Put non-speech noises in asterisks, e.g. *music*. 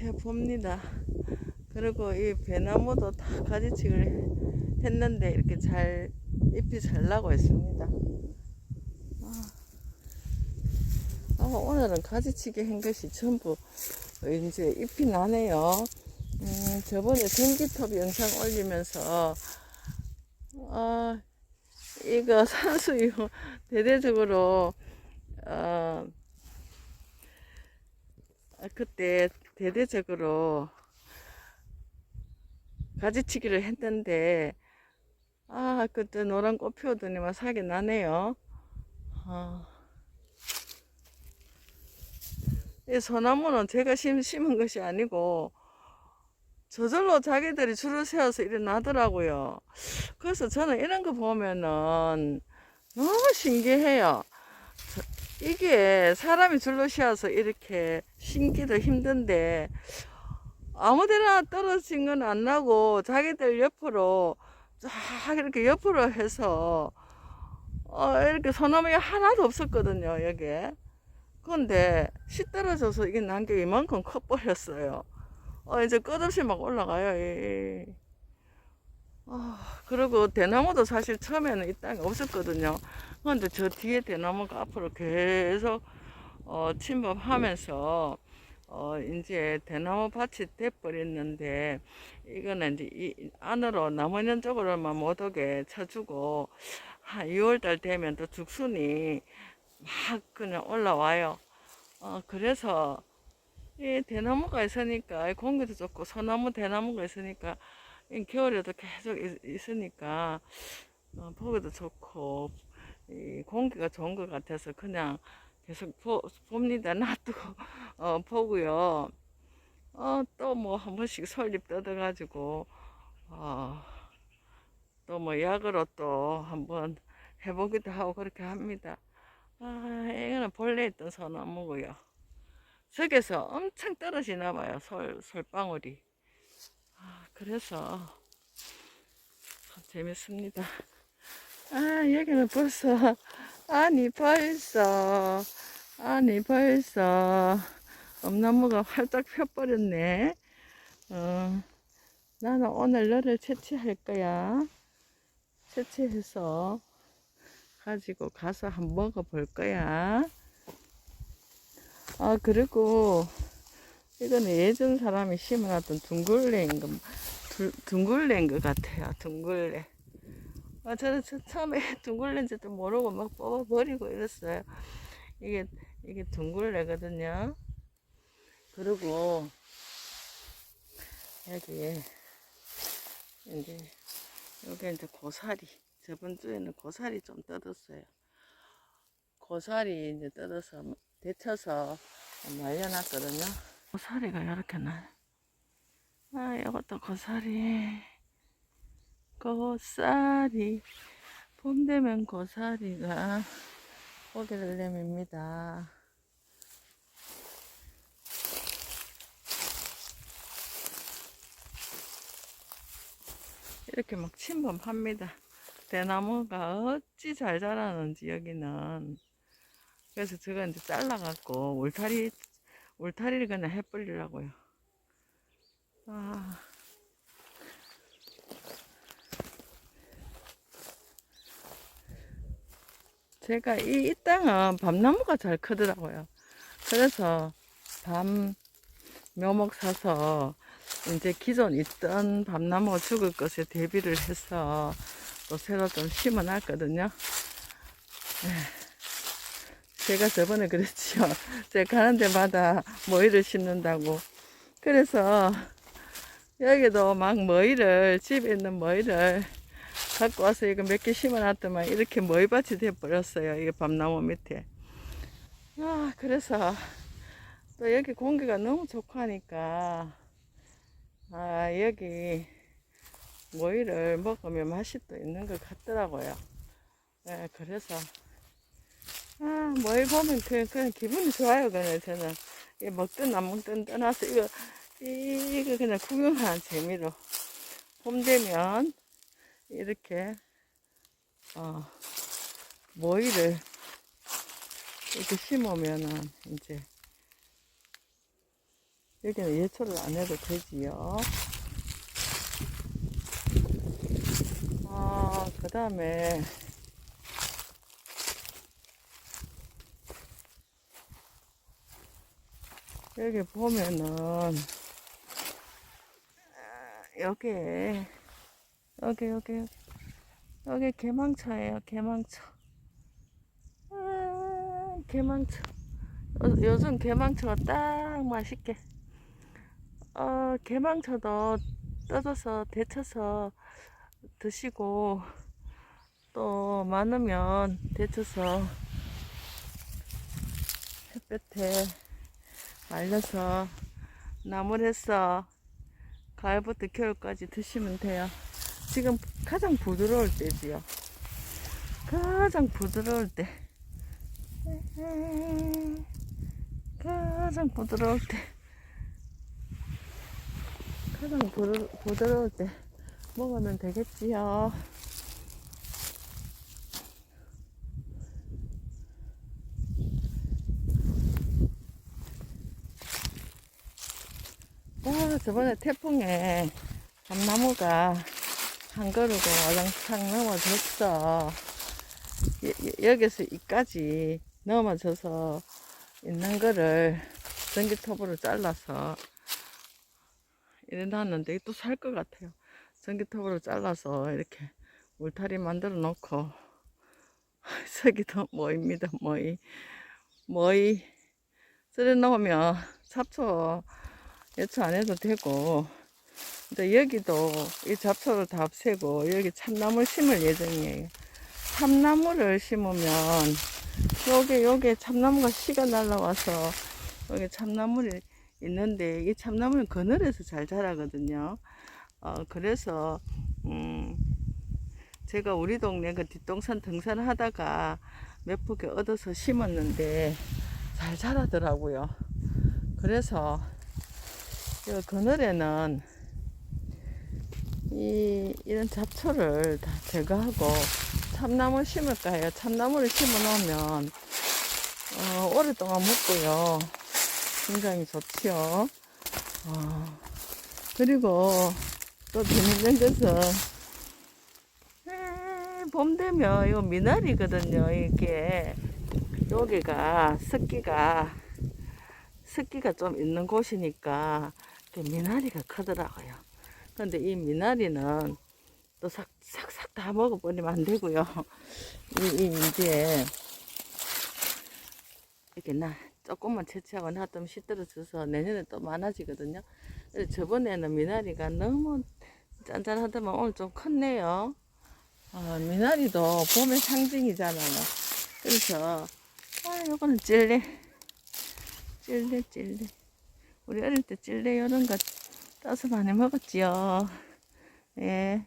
해봅니다. 그리고 이 배나무도 다 가지치기를 했는데 이렇게 잘 잎이 잘 나고 있습니다. 아, 오늘은 가지치기 한 것이 전부 이제 잎이 나네요. 음, 저번에 전기톱 영상 올리면서 아, 이거 *laughs* 산수유 대대적으로 어, 아, 그때 대대적으로 가지치기를 했는데 아 그때 노란 꽃 피우더니만 사기 나네요. 아. 이 소나무는 제가 심, 심은 것이 아니고 저절로 자기들이 줄을 세워서 이래 나더라고요. 그래서 저는 이런 거 보면은 너무 신기해요. 저- 이게 사람이 세워서 이렇게 심기도 힘든데 아무데나 떨어진 건 안 나고 자기들 옆으로 쫙 이렇게 옆으로 해서 어, 이렇게 소나무가 하나도 없었거든요, 여기에. 근데 씨 떨어져서 이게 난게 이만큼 커버렸어요. 어, 이제 끝없이 막 올라가요. 이. 아, 그리고 대나무도 사실 처음에는 이 땅에 없었거든요. 근데 저 뒤에 대나무가 앞으로 계속 어, 침범하면서 어, 이제 대나무 밭이 돼버렸는데 이거는 이제 이 안으로 나무년 쪽으로만 못 오게 쳐주고 한 2월달 되면 또 죽순이 막 그냥 올라와요. 어, 그래서 이 대나무가 있으니까 이 공기도 좋고 소나무 대나무가 있으니까 이 겨울에도 계속 있, 있으니까 어, 보기도 좋고 이 공기가 좋은 것 같아서 그냥 계속 보, 봅니다. *laughs* 놔두고 어, 보고요. 어, 또 뭐 한 번씩 설립 뜯어가지고 어, 또 뭐 약으로 또 한번 해보기도 하고 그렇게 합니다. 아, 이거는 본래 있던 소나무고요. 저기서 엄청 떨어지나 봐요. 솔, 솔방울이. 아, 그래서 참 재밌습니다. 아, 여기는 벌써, 아니, 벌써, 아니, 벌써, 엄나무가 활짝 펴버렸네. 어, 나는 오늘 너를 채취할 거야. 채취해서 가지고 가서 한번 먹어볼 거야. 아, 그리고 이거는 예전 사람이 심어놨던 둥글레인 거, 두- 둥글레인 것 같아요. 둥글레. 아, 저는 저 처음에 *laughs* 둥글레인지도 모르고 막 뽑아버리고 이랬어요. 이게, 이게 둥글레거든요. 그리고 여기 이제 여기 이제 고사리 저번 주에는 고사리 좀 뜯었어요. 고사리 이제 뜯어서 데쳐서 말려놨거든요. 고사리가 이렇게 나. 아, 이것도 고사리. 고사리. 봄 되면 고사리가 고개를 내밉니다. 이렇게 막 침범합니다. 대나무가 어찌 잘 자라는지 여기는. 그래서 제가 이제 잘라갖고 울타리, 울타리를 그냥 해버리려고요. 아. 제가 이, 이 땅은 밤나무가 잘 크더라고요. 그래서 밤 묘목 사서 이제 기존 있던 밤나무가 죽을 것에 대비를 해서 또 새로 좀 심어 놨거든요. 제가 저번에 그랬지요. *laughs* 제가 가는 데마다 머위를 심는다고. 그래서 여기도 막 머위를, 집에 있는 머위를 갖고 와서 이거 몇 개 심어 놨더만 이렇게 머위밭이 돼버렸어요. 이게 밤나무 밑에. 아, 그래서 또 여기 공기가 너무 좋고 하니까 아, 여기 모이를 먹으면 맛이 또 있는 것 같더라고요. 예, 그래서, 아, 모이 보면 그, 그냥 기분이 좋아요, 그냥 저는. 이 먹든 안 먹든 떠나서 이거, 이- 이거 그냥 구경하는 재미로. 봄 되면 이렇게, 어, 모이를 이렇게 심으면은 이제 여기는 예초를 안 해도 되지요. 아, 그 다음에 여기 보면은 아, 여기 여기 여기 여기 개망초예요 개망초 아, 개망초 요, 요즘 개망초가 딱 맛있게. 어, 개망초도 뜯어서 데쳐서 드시고 또 많으면 데쳐서 햇볕에 말려서 나물해서 가을부터 겨울까지 드시면 돼요. 지금 가장 부드러울 때지요. 가장 부드러울 때. 가장 부드러울 때. 가장 부드, 부드러울 때 먹으면 되겠지요. 아, 저번에 태풍에 감나무가 한 그루고 와장창 넘어졌어. 여- 여- 여기서 이까지 넘어져서 있는 거를 전기톱으로 잘라서 이래 놨는데 또 살 것 같아요. 전기톱으로 잘라서 이렇게 울타리 만들어 놓고 *laughs* 저기도 모입니다. 모이 모이 쓸어 놓으면 잡초 예초 안 해도 되고 근데 여기도 이 잡초를 다 없애고 여기 참나물 심을 예정이에요. 참나무를 심으면 여기 여기 참나무가 씨가 날라와서 여기 참나물이 있는데 이 참나무는 그늘에서 잘 자라거든요. 어, 그래서 음, 제가 우리 동네 그 뒷동산 등산하다가 몇 포기 얻어서 심었는데 잘 자라더라고요. 그래서 이 그늘에는 이 이런 잡초를 다 제거하고 참나무 심을까 해요. 참나무를 심어 놓으면 어, 오랫동안 먹고요. 굉장히 좋지요. 어, 그리고 또 재밌는 것은 에, 봄 되면 이거 미나리거든요. 이게 여기가 습기가 습기가 좀 있는 곳이니까 미나리가 크더라고요. 근데 이 미나리는 또 싹, 싹 싹 다 먹어버리면 안 되고요. 이, 이 이제 이렇게 나 조금만 채취하고 놔두면 시들어져서 내년에 또 많아지거든요. 저번에는 미나리가 너무 짠짠하더만 오늘 좀 컸네요. 아, 미나리도 봄의 상징이잖아요. 그래서 아, 요거는 찔레. 찔레 찔레. 우리 어릴 때 찔레 이런 거 따서 많이 먹었지요. 예.